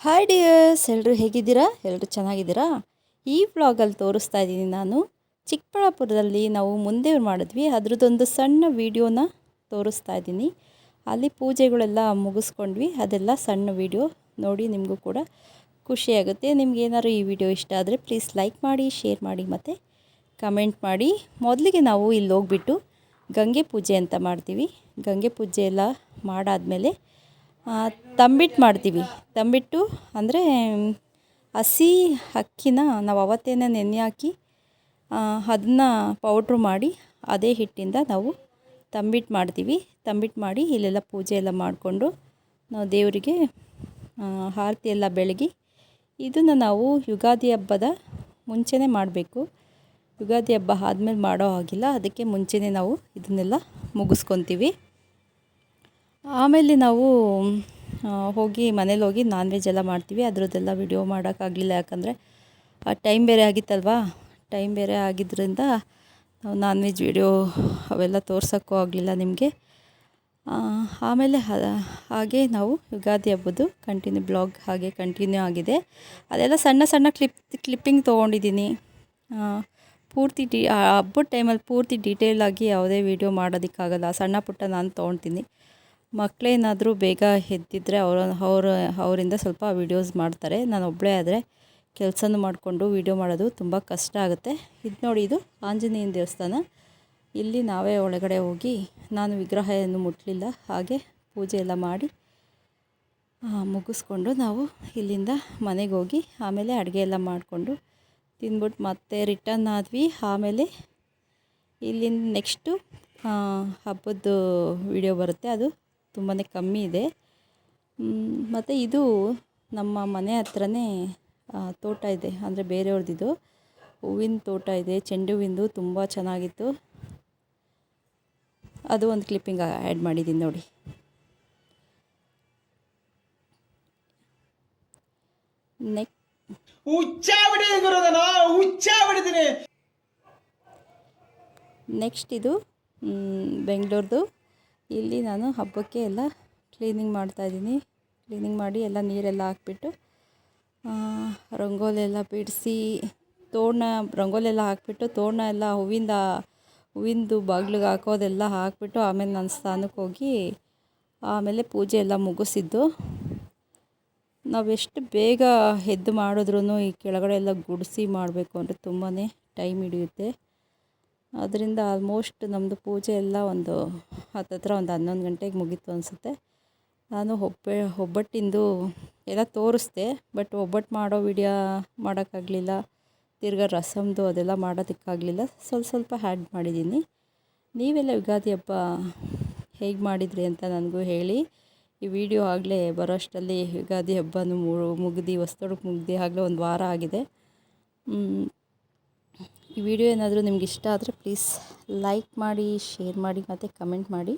Hi dears ಎಲ್ಲರೂ ಹೇಗಿದ್ದೀರಾ? ಎಲ್ಲರೂ ಚೆನ್ನಾಗಿದ್ದೀರಾ? ಈ ವ್ಲಾಗಲ್ಲಿ ತೋರಿಸ್ತಾ ಇದ್ದೀನಿ ನಾನು. ಚಿಕ್ಕಬಳ್ಳಾಪುರದಲ್ಲಿ ನಾವು ಮುಂದೆ ಮಾಡಿದ್ವಿ. ಅದ್ರದ್ದೊಂದು ಸಣ್ಣ ವೀಡಿಯೋನ ತೋರಿಸ್ತಾ ಇದ್ದೀನಿ. ಅಲ್ಲಿ ಪೂಜೆಗಳೆಲ್ಲ ಮುಗಿಸ್ಕೊಂಡ್ವಿ. ಅದೆಲ್ಲ ಸಣ್ಣ ವೀಡಿಯೋ. ನೋಡಿ, ನಿಮಗೂ ಕೂಡ ಖುಷಿಯಾಗುತ್ತೆ ನಿಮ್ಗೆ ಏನಾದ್ರು ಈ ವಿಡಿಯೋ ಇಷ್ಟ ಆದರೆ ಪ್ಲೀಸ್ ಲೈಕ್ ಮಾಡಿ ಶೇರ್ ಮಾಡಿ ಮತ್ತು ಕಮೆಂಟ್ ಮಾಡಿ. ಮೊದಲಿಗೆ ನಾವು ಇಲ್ಲಿ ಹೋಗ್ಬಿಟ್ಟು ಗಂಗೆ ಪೂಜೆ ಅಂತ ಮಾಡ್ತೀವಿ. ಗಂಗೆ ಪೂಜೆ ಎಲ್ಲ ಮಾಡಾದಮೇಲೆ ತಂಬಿಟ್ಟು ಮಾಡ್ತೀವಿ. ತಂಬಿಟ್ಟು ಅಂದರೆ ಹಸಿ ಅಕ್ಕಿನ ನಾವು ಅವತ್ತೇನೆ ನೆನೆ ಹಾಕಿ ಅದನ್ನ ಪೌಡ್ರು ಮಾಡಿ ಅದೇ ಹಿಟ್ಟಿಂದ ನಾವು ತಂಬಿಟ್ಟು ಮಾಡ್ತೀವಿ. ತಂಬಿಟ್ಟು ಮಾಡಿ ಇಲ್ಲೆಲ್ಲ ಪೂಜೆ ಎಲ್ಲ ಮಾಡಿಕೊಂಡು ನಾವು ದೇವರಿಗೆ ಆರತಿ ಎಲ್ಲ ಬೆಳಗಿ ಇದನ್ನು ನಾವು ಯುಗಾದಿ ಹಬ್ಬದ ಮುಂಚೆನೇ ಮಾಡಬೇಕು. ಯುಗಾದಿ ಹಬ್ಬ ಆದಮೇಲೆ ಮಾಡೋ ಹಾಗಿಲ್ಲ. ಅದಕ್ಕೆ ಮುಂಚೆನೇ ನಾವು ಇದನ್ನೆಲ್ಲ ಮುಗಿಸ್ಕೊತೀವಿ. ಆಮೇಲೆ ನಾವು ಹೋಗಿ ಮನೇಲಿ ಹೋಗಿ ನಾನ್ ವೆಜ್ ಎಲ್ಲ ಮಾಡ್ತೀವಿ. ಅದರದ್ದೆಲ್ಲ ವಿಡಿಯೋ ಮಾಡೋಕ್ಕಾಗಲಿಲ್ಲ. ಯಾಕಂದರೆ ಟೈಮ್ ಬೇರೆ ಆಗಿತ್ತಲ್ವಾ? ಟೈಮ್ ಬೇರೆ ಆಗಿದ್ದರಿಂದ ನಾವು ನಾನ್ ವೆಜ್ ವಿಡಿಯೋ ಅವೆಲ್ಲ ತೋರ್ಸೋಕ್ಕೂ ಆಗಲಿಲ್ಲ ನಿಮಗೆ. ಆಮೇಲೆ ಹಾಗೆ ನಾವು ಯುಗಾದಿ ಹಬ್ಬದ್ದು ಕಂಟಿನ್ಯೂ ಬ್ಲಾಗ್ ಹಾಗೆ ಕಂಟಿನ್ಯೂ ಆಗಿದೆ. ಅದೆಲ್ಲ ಸಣ್ಣ ಸಣ್ಣ ಕ್ಲಿಪ್ ಕ್ಲಿಪ್ಪಿಂಗ್ ತೊಗೊಂಡಿದ್ದೀನಿ. ಪೂರ್ತಿ ಡಿ ಹಬ್ಬದ ಟೈಮಲ್ಲಿ ಪೂರ್ತಿ ಡೀಟೇಲಾಗಿ ಯಾವುದೇ ವೀಡಿಯೋ ಮಾಡೋದಕ್ಕಾಗಲ್ಲ. ಸಣ್ಣ ಪುಟ್ಟ ನಾನು ತೊಗೊಳ್ತೀನಿ ಮಕ್ಕಳೇನಾದರೂ ಬೇಗ ಎದ್ದಿದ್ರೆ ಅವರ ಅವರ, ಅವರಿಂದ ಸ್ವಲ್ಪ ವೀಡಿಯೋಸ್ ಮಾಡ್ತಾರೆ. ನಾನು ಒಬ್ಬಳೇ ಆದರೆ ಕೆಲಸನೂ ಮಾಡಿಕೊಂಡು ವೀಡಿಯೋ ಮಾಡೋದು ತುಂಬ ಕಷ್ಟ ಆಗುತ್ತೆ. ಇದು ನೋಡಿ, ಇದು ಆಂಜನೇಯನ ದೇವಸ್ಥಾನ. ಇಲ್ಲಿ ನಾವೇ ಒಳಗಡೆ ಹೋಗಿ ನಾನು ವಿಗ್ರಹ ಏನು ಮುಟ್ಟಲಿಲ್ಲ ಹಾಗೆ ಪೂಜೆ ಎಲ್ಲ ಮಾಡಿ ಮುಗಿಸ್ಕೊಂಡು ನಾವು ಇಲ್ಲಿಂದ ಮನೆಗೆ ಹೋಗಿ ಆಮೇಲೆ ಅಡುಗೆ ಎಲ್ಲ ಮಾಡಿಕೊಂಡು ತಿಂದ್ಬಿಟ್ಟು ಮತ್ತೆ ರಿಟರ್ನ್ ಆದ್ವಿ. ಆಮೇಲೆ ಇಲ್ಲಿಂದ ನೆಕ್ಸ್ಟು ಹಬ್ಬದ್ದು ವಿಡಿಯೋ ಬರುತ್ತೆ. ಅದು ತುಂಬಾ ಕಮ್ಮಿ ಇದೆ. ಮತ್ತು ಇದು ನಮ್ಮ ಮನೆ ಹತ್ರನೇ ತೋಟ ಇದೆ. ಅಂದರೆ ಬೇರೆಯವ್ರದ್ದು. ಹೂವಿನ ತೋಟ ಇದೆ. ಚೆಂಡು ಹೂವಿಂದು ತುಂಬ ಚೆನ್ನಾಗಿತ್ತು. ಅದು ಒಂದು ಕ್ಲಿಪ್ಪಿಂಗ್ ಆ್ಯಡ್ ಮಾಡಿದ್ದೀನಿ ನೋಡಿ. ನೆಕ್ ನೆಕ್ಸ್ಟ್ ಇದು ಬೆಂಗಳೂರ್ದು. ಇಲ್ಲಿ ನಾನು ಹಬ್ಬಕ್ಕೆ ಎಲ್ಲ ಕ್ಲೀನಿಂಗ್ ಮಾಡ್ತಾಯಿದ್ದೀನಿ ಕ್ಲೀನಿಂಗ್ ಮಾಡಿ ಎಲ್ಲ ನೀರೆಲ್ಲ ಹಾಕ್ಬಿಟ್ಟು ರಂಗೋಲಿ ಎಲ್ಲ ಬಿಡಿಸಿ, ತೋರಣ ರಂಗೋಲಿ ಎಲ್ಲ ಹಾಕ್ಬಿಟ್ಟು, ತೋರಣ ಎಲ್ಲ ಹೂವಿಂದ, ಹೂವಿಂದು ಬಾಗಿಲಿಗೆ ಹಾಕೋದೆಲ್ಲ ಹಾಕ್ಬಿಟ್ಟು ಆಮೇಲೆ ನಾನು ಸ್ಥಾನಕ್ಕೆ ಹೋಗಿ ಆಮೇಲೆ ಪೂಜೆ ಎಲ್ಲ ಮುಗಿಸಿದ್ದು. ನಾವೆಷ್ಟು ಬೇಗ ಎದ್ದು ಮಾಡಿದ್ರೂ ಈ ಕೆಳಗಡೆ ಎಲ್ಲ ಗುಡಿಸಿ ಮಾಡಬೇಕು ಅಂದರೆ ತುಂಬಾ ಟೈಮ್ ಹಿಡಿಯುತ್ತೆ. ಅದರಿಂದ ಆಲ್ಮೋಸ್ಟ್ ನಮ್ಮದು ಪೂಜೆ ಎಲ್ಲ ಒಂದು ಹತ್ತತ್ರ ಒಂದು ಹನ್ನೊಂದು ಗಂಟೆಗೆ ಮುಗೀತು ಅನಿಸುತ್ತೆ. ನಾನು ಒಬ್ಬೆ, ಒಬ್ಬಟ್ಟಿಂದು ಎಲ್ಲ ತೋರಿಸ್ದೆ ಬಟ್ ಒಬ್ಬಟ್ಟು ಮಾಡೋ ವಿಡಿಯೋ ಮಾಡೋಕ್ಕಾಗಲಿಲ್ಲ. ತಿರ್ಗಾ ರಸಮ್ದು ಅದೆಲ್ಲ ಮಾಡೋದಕ್ಕಾಗಲಿಲ್ಲ. ಸ್ವಲ್ಪ ಸ್ವಲ್ಪ ಹ್ಯಾಡ್ ಮಾಡಿದ್ದೀನಿ. ನೀವೆಲ್ಲ ಯುಗಾದಿ ಹಬ್ಬ ಹೇಗೆ ಮಾಡಿದ್ರಿ ಅಂತ ನನಗೂ ಹೇಳಿ. ಈ ವಿಡಿಯೋ ಆಗಲೇ ಬರೋಷ್ಟರಲ್ಲಿ ಯುಗಾದಿ ಹಬ್ಬನೂ ಮುಗಿದು ಹೊಸ್ತೊಡಕ್ಕೆ ಮುಗ್ದು ಆಗಲೇ ಒಂದು ವಾರ ಆಗಿದೆ. ಈ ವಿಡಿಯೋ ಏನಾದರೂ ನಿಮ್ಗೆ ಇಷ್ಟ ಆದರೆ ಪ್ಲೀಸ್ ಲೈಕ್ ಮಾಡಿ, ಶೇರ್ ಮಾಡಿ ಮತ್ತು ಕಮೆಂಟ್ ಮಾಡಿ.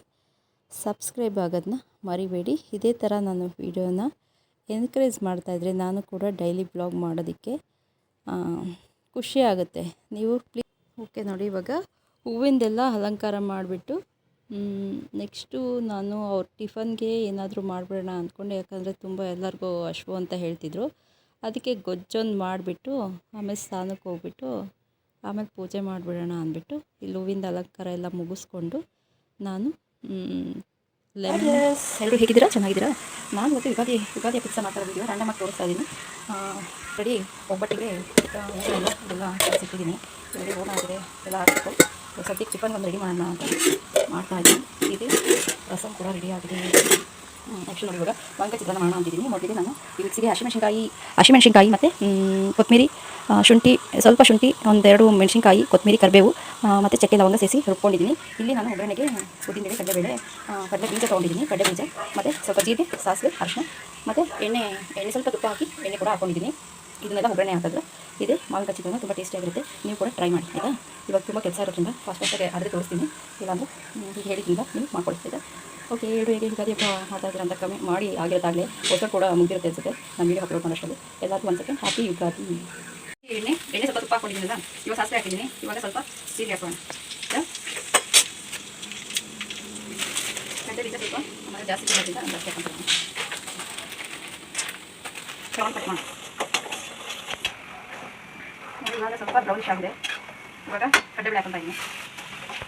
ಸಬ್ಸ್ಕ್ರೈಬ್ ಆಗೋದನ್ನ ಮರಿಬೇಡಿ. ಇದೇ ಥರ ನಾನು ವಿಡಿಯೋನ ಎನ್ಕರೇಜ್ ಮಾಡ್ತಾಯಿದ್ರೆ ನಾನು ಕೂಡ ಡೈಲಿ ಬ್ಲಾಗ್ ಮಾಡೋದಕ್ಕೆ ಖುಷಿ ಆಗುತ್ತೆ. ನೀವು ಪ್ಲೀಸ್ ಓಕೆ, ನೋಡಿ ಇವಾಗ ಹೂವಿಂದೆಲ್ಲ ಅಲಂಕಾರ ಮಾಡಿಬಿಟ್ಟು ನೆಕ್ಸ್ಟು ನಾನು ಅವ್ರ ಟಿಫನ್ಗೆ ಏನಾದರೂ ಮಾಡಿಬಿಡೋಣ ಅಂದ್ಕೊಂಡೆ. ಯಾಕಂದರೆ ತುಂಬ ಎಲ್ಲರಿಗೂ ಅಶ್ವು ಅಂತ ಹೇಳ್ತಿದ್ರು. ಅದಕ್ಕೆ ಗೊಜ್ಜೊಂದು ಮಾಡಿಬಿಟ್ಟು, ಆಮೇಲೆ ಸ್ನಾನಕ್ಕೆ ಹೋಗ್ಬಿಟ್ಟು ಆಮೇಲೆ ಪೂಜೆ ಮಾಡಿಬಿಡೋಣ ಅಂದ್ಬಿಟ್ಟು ಇಲ್ಲಿ ಹೂವಿಂದ ಅಲಂಕಾರ ಎಲ್ಲ ಮುಗಿಸ್ಕೊಂಡು ನಾನು ಲೆಮನ್ ಎಲ್ಲರೂ ಹೇಗಿದ್ದೀರಾ? ಚೆನ್ನಾಗಿದ್ದೀರಾ? ನಾನು ಮತ್ತು ಯುಗಾದಿ ಯುಗಾದಿ ಪಿಕ್ಸ ಮಾತಾಡೋದಿದ್ದೀವಿ ರ್ಯಾಂಡಮ್ ಆಗಿ ತೋರಿಸ್ತಾ ಇದ್ದೀನಿ. ರೆಡಿ ಒಬ್ಬಟ್ಟಿಗೆ ಎಲ್ಲ ಸಿಕ್ಕಿದ್ದೀನಿ ಸಿಟ್ಟಿದ್ದೀನಿ ರೆಡಿ ಓನಾಗಿದೆ ಎಲ್ಲ ಹಾಕಬೇಕು ಸದ್ಯಕ್ಕೆ ಚಿಕನ್ ಒಂದು ರೆಡಿ ಮಾಡೋಣ ಅಂತ ಮಾಡ್ತಾ ಇದ್ದೀನಿ. ಇದು ರಸಮ್ ಕೂಡ ರೆಡಿ ಆಗಿದೆ. ನೆಕ್ಸ್ಟ್ ನೋಡಿ ಇವಾಗ ಬಂಗ ಚಿತ್ರಾನ್ನ ಮಾಡೋಣ ಅಂತಿದ್ದೀನಿ. ಮೊದಲಿಗೆ ನಾನು ಈ ಮಿಕ್ಸಿಗೆ ಹಸಿಮೆಣಸಿನ್ಕಾಯಿ ಹಸಿಮೆಣಸಿನ್ಕಾಯಿ ಮತ್ತು ಕೊತ್ತಂಬರಿ ಶುಂಠಿ, ಸ್ವಲ್ಪ ಶುಂಠಿ, ಒಂದೆರಡು ಮೆಣಸಿನ್ಕಾಯಿ, ಕೊತ್ತಂಬರಿ, ಕರಿಬೇವು ಮತ್ತು ಚಕ್ಕೆ ಲವಂಗ ಸೇರಿಸಿ ರುಬ್ಕೊಂಡಿದ್ದೀನಿ. ಇಲ್ಲಿ ನಾನು ಒಗ್ಗರಣೆಗೆ ಉದ್ದಿನಬೇಳೆ ಕಡಲೆಬೇಳೆ ಕಡಲೆ ಬೀಜ ತೊಗೊಂಡಿದ್ದೀನಿ. ಕಡಲೆ ಬೀಜ, ಮತ್ತು ಸ್ವಲ್ಪ ಜೀರಿಗೆ, ಸಾಸಿವೆ ಅರಿಶಿನ ಮತ್ತು ಎಣ್ಣೆ ಎಣ್ಣೆ ಸ್ವಲ್ಪ ತುಪ್ಪ ಹಾಕಿ ಎಣ್ಣೆ ಕೂಡ ಹಾಕೊಂಡಿದ್ದೀನಿ. ಇದನ್ನೆಲ್ಲ ಒಗ್ಗರಣೆ ಹಾಕಿದ್ರೆ ಇದು ಮಾವಿನ ಚಿತ್ರಾನ್ನ ತುಂಬ ಟೇಸ್ಟಿಯಾಗಿರುತ್ತೆ ನೀವು ಕೂಡ ಟ್ರೈ ಮಾಡಿ, ಆಯಿತಾ? ಇವಾಗ ತುಂಬ ಕೆಲಸ ಇರೋದ್ರಿಂದ ಫಾಸ್ಟ್ ಫಾಸ್ಟಾಗಿ ಅದೇ ತೋರಿಸ್ತೀನಿ. ಇಲ್ಲಾಂದರೆ ಹೀಗೆ ಹೇಳಿದ್ರಿಂದ ನೀವು ಮಾಡ್ಕೊಳ್ತೀರಾ ಓಕೆ ಹೇಳು ಹೇಗೆ ಯುಗಾದಿ ಹಬ್ಬ ಅಂತ ಕಮ್ಮಿ ಮಾಡಿ ಆಗಿರೋದಾಗಲೇ ಹೊಸ ಕೂಡ ಮುಗಿದಿರುತ್ತೆ ಅನ್ಸುತ್ತೆ. ನಾನು ವೀಡಿಯೋ ಅಪ್ಲೋಡ್ ಎಲ್ಲರಿಗೂ ಒಂದು ಸೆಕೆಂಡ್ ಹ್ಯಾಪಿ ಯುಗಾದಿ ಎಣ್ಣೆ ಎಣ್ಣೆ ಸ್ವಲ್ಪ ತುಪ್ಪ ಹಾಕೊಂಡಿದ್ದೀನಲ್ಲ ಇವಾಗ ಸಾಸಿವೆ ಹಾಕಿದ್ದೀನಿ ಇವಾಗ ಸ್ವಲ್ಪ ಸೀರೆ ಹಾಕೋಣ ಆಯ್ತಾ? ಕಡಲೆ ಬೀಜ ಸ್ವಲ್ಪ ಆಮೇಲೆ ಜಾಸ್ತಿ ಬೀಜದಿಂದ ಜಾಸ್ತಿ ಹಾಕೊಂತೀನಿ ಶಾಲ್ ಕಟ್ ಮಾಡಿ ನೋಡಿ ಇವಾಗ ಸ್ವಲ್ಪ ಬ್ರೌನಿಶ್ ಆಗಿದೆ ಇವಾಗ ಕಡಲೆಬೇಳೆ ಹಾಕೊಂತ ಇದ್ದೀನಿ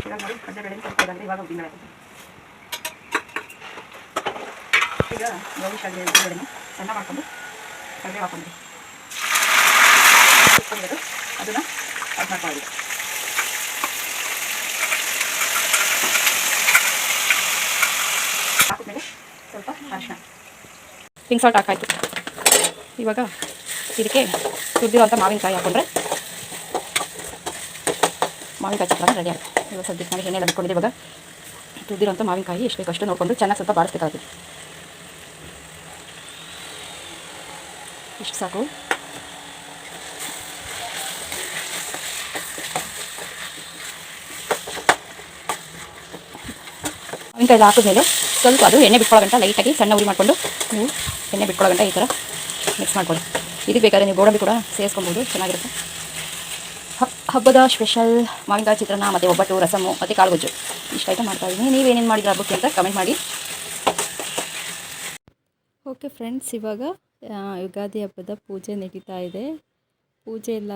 ಇವಾಗ ನೋಡಿ ಕಡಲೆಬೇಳೆ ಸ್ವಲ್ಪ ಇದಾಗಿದೆ ಇವಾಗ ಉದ್ದಿನ ಬೇಳೆ ಈಗ ಬ್ರೌನಿಶ್ ಆಗಿದೆ ಉದ್ದಿನಬೇಳೆನ ಸಣ್ಣ ಮಾಡ್ಕೊಂಡು ಕಡಲೆ ಹಾಕೊಂಡ್ರಿ ಉಪ್ಪಿರೋದು ಅದನ್ನು ಮಾಡ್ಕೊಳ್ಳಿ. ಹಾಕಿದ್ಮೇಲೆ ಸ್ವಲ್ಪ ಅರಿಶಿನ ಪಿಂಕ್ ಸಾಲ್ಟ್ ಹಾಕಾಯ್ತು. ಇವಾಗ ಇದಕ್ಕೆ ಸುದ್ದಿರುವಂಥ ಮಾವಿನಕಾಯಿ ಹಾಕೊಂಡ್ರೆ ಮಾವಿನಕಾಯಿ ಚಿತ್ರಾನ್ನ ರೆಡಿ ಆಗುತ್ತೆ. ಇವಾಗ ಸದ್ಯಕ್ಕೆ ನಾನು ಎಲ್ಲ ಬಿಟ್ಕೊಂಡಿದ್ದೆ ಇವಾಗ. ತುರಿದಿರೋಂಥ ಮಾವಿನಕಾಯಿ ಎಷ್ಟು ಬೇಕಷ್ಟು ನೋಡಿಕೊಂಡು ಚೆನ್ನಾಗಿ ಸ್ವಲ್ಪ ಬಾಡಿಸ್ಬೇಕಾಗುತ್ತೆ ಇಷ್ಟು ಸಾಕು. ಮಾವಿನಕಾಯಿ ಹಾಕಿದ ಹಾಕಿದ್ಮೇಲೆ ಸ್ವಲ್ಪ ಅದು ಎಣ್ಣೆ ಬಿಟ್ಕೊಳ್ಳೋ ಗಂಟ ಲೈಟಾಗಿ ಸಣ್ಣ ಉರಿ ಮಾಡಿಕೊಂಡು ನೀವು ಎಣ್ಣೆ ಬಿಟ್ಕೊಳ್ಳೋ ಗಂಟ ಈ ಥರ ಮಿಕ್ಸ್ ಮಾಡ್ಕೊಳ್ಳಿ. ಇದಕ್ಕೆ ಬೇಕಾದ್ರೆ ನೀವು ಗೋಡಂಬಿ ಕೂಡ ಸೇರಿಸ್ಕೊಬೋದು, ಚೆನ್ನಾಗಿರುತ್ತೆ. ಹಬ್- ಹಬ್ಬದ ಸ್ಪೆಷಲ್ ಮಾವಿನಕಾಯಿ ಚಿತ್ರಾನ್ನ ಮತ್ತು ಒಬ್ಬಟ್ಟು, ರಸಮು, ಮತ್ತು ಕಾಳುಗೊಜ್ಜು. ಗೊಜ್ಜು ಐಟಮ್ ಮಾಡ್ತಾ ಇದ್ದೀನಿ. ನೀವೇನೇನು ಮಾಡಿದ್ರೆ ಹಬ್ಬಕ್ಕೆ ಅಂತ ಕಮೆಂಟ್ ಮಾಡಿ. ಓಕೆ ಫ್ರೆಂಡ್ಸ್ ಇವಾಗ ಯುಗಾದಿ ಹಬ್ಬದ ಪೂಜೆ ನಡೀತಾ ಇದೆ. ಪೂಜೆ ಎಲ್ಲ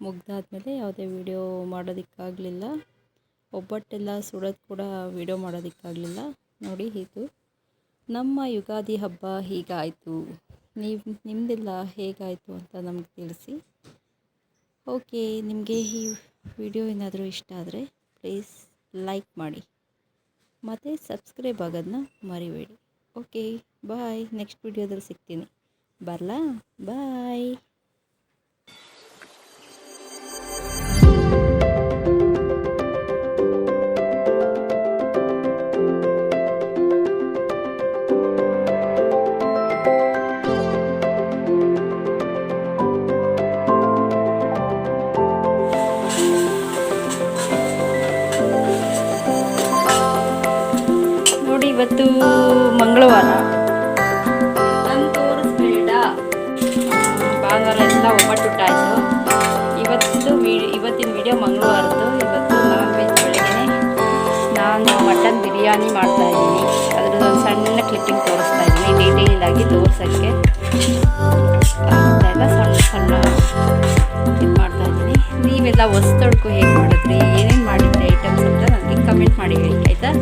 ಮುಗ್ದಾದ್ಮೇಲೆ ಯಾವುದೇ ವಿಡಿಯೋ ಮಾಡೋದಕ್ಕಾಗಲಿಲ್ಲ. ಒಬ್ಬಟ್ಟೆಲ್ಲ ಸುಡೋದು ಕೂಡ ವಿಡಿಯೋ ಮಾಡೋದಕ್ಕಾಗಲಿಲ್ಲ. ನೋಡಿ ಇದು ನಮ್ಮ ಯುಗಾದಿ ಹಬ್ಬ ಹೀಗಾಯಿತು. ನೀವು ನಿಮ್ಮದೆಲ್ಲ ಹೇಗಾಯಿತು ಅಂತ ನಮಗೆ ತಿಳಿಸಿ. ಓಕೆ, ನಿಮಗೆ ಈ ವಿಡಿಯೋ ಏನಾದರೂ ಇಷ್ಟ ಆದರೆ ಪ್ಲೀಸ್ ಲೈಕ್ ಮಾಡಿ. ಮತ್ತು ಸಬ್ಸ್ಕ್ರೈಬ್ ಆಗೋದನ್ನ ಮರಿಬೇಡಿ. ಓಕೆ ಬಾಯ್ ನೆಕ್ಸ್ಟ್ ವಿಡಿಯೋದಲ್ಲಿ ಸಿಗ್ತೀನಿ. ಬರಲಾ? ಬಾಯ್ ಇವತ್ತು ಮಂಗಳವಾರ. ನನ್ ತೋರಿಸ್ಬೇಡ ಭಾನುವಾರ ಎಲ್ಲ ಒಬ್ಬಟ್ಟುಟ್ಟಾಯಿತು ಇವತ್ತು ವಿ ಇವತ್ತಿನ ವಿಡಿಯೋ ಮಂಗಳವಾರದ್ದು. ಇವತ್ತು ನಾನ್ ವೆಜ್ ಬೆಳಗ್ಗೆ ನಾನು ಮಟನ್ ಬಿರಿಯಾನಿ ಮಾಡ್ತಾ ಇದ್ದೀನಿ. ಅದ್ರದ್ದು ಒಂದು ಸಣ್ಣ ಕ್ಲಿಪ್ಪಿಂಗ್ ತೋರಿಸ್ತಾ ಇದ್ದೀನಿ. ಡೀಟೇಲ್ ಆಗಿ ತೋರ್ಸೋಕ್ಕೆ. ಎಲ್ಲ ಸಣ್ಣ ಸಣ್ಣ ಇದು ಮಾಡ್ತಾ ಇದ್ದೀನಿ. ನೀವೆಲ್ಲ ಹೊಸ್ತೊಡ್ಕು ಹೇಗೆ ಮಾಡಿದ್ರಿ? ಏನೇನು ಮಾಡಿದ್ರಿ ಐಟಮ್ಸ್ ಅಂತ ನನಗೆ ಕಮೆಂಟ್ ಮಾಡಿ ಹೇಳಿ ಆಯಿತಾ?